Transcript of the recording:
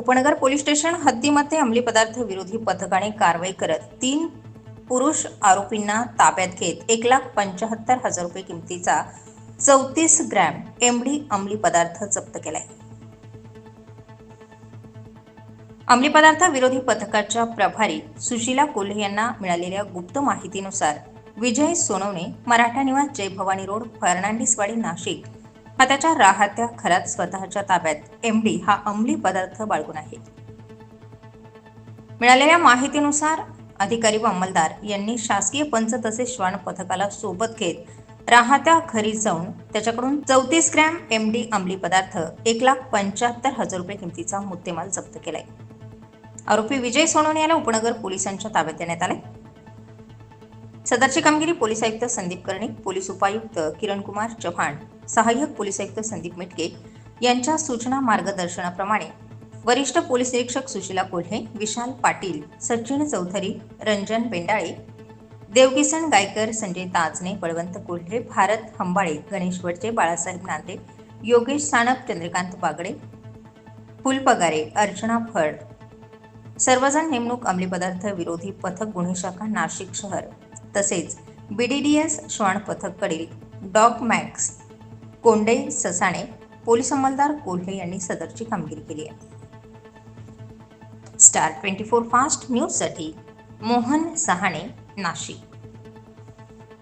उपनगर police station हद्दीमध्ये अंमली पदार्थ विरोधी पथकाने कारवाई करत तीन पुरुष आरोपींना ताब्यात घेत एक लाख पंच्याहत्तर हजार रुपये किमतीचा चौतीस ग्रॅम एमडी अंमली पदार्थ जप्त केलाय. अंमली पदार्थ विरोधी पथकाच्या प्रभारी सुशीला कोल्हे यांना मिळालेल्या गुप्त माहितीनुसार विजय सोनवणे मराठा निवास जय भवानी रोड फर्नांडिसवाडी नाशिक. हा त्याच्या राहत्या घरात स्वतःच्या ताब्यात एमडी हा अंमली पदार्थ बाळगून आहे. मिळालेल्या माहितीनुसार अधिकारी व अंमलदार यांनी शासकीय पंच तसेच श्वान पथकाला सोबत घेत राहत्या घरी जाऊन त्याच्याकडून चौतीस ग्रॅम एमडी अंमली पदार्थ एक लाख पंच्याहत्तर हजार रुपये किमतीचा मुद्देमाल जप्त केलाय. आरोपी विजय सोनवणे याला उपनगर पोलिसांच्या ताब्यात देण्यात आले सदरची कामगिरी पोलीस आयुक्त संदीप कर्णिक पोलीस उपायुक्त किरण कुमार चव्हाण सहाय्यक पोलीस आयुक्त संदीप मिटके यांच्या सूचना मार्गदर्शनाप्रमाणे वरिष्ठ पोलीस निरीक्षक सुशीला कोल्हे विशाल पाटील सचिन चौधरी रंजन बेंडाळे देवकिसन गायकर संजय ताजने बळवंत कोल्हे भारत हंबाळे गणेश वडचे बाळासाहेब नांदे योगेश सानप चंद्रकांत बागडे फुलपगारे अर्चना फड सर्वजण नेमणूक अंमली पदार्थ विरोधी पथक गुन्हे शाखा नाशिक शहर तसेच बीडीडीएस श्वान पथककडील dog Max Konde Sasane police अंमलदार Kolhe यांनी सदरची कामगिरी केली आहे. स्टार ट्वेंटी फोर फास्ट न्यूजसाठी मोहन सहाणे नाशिक.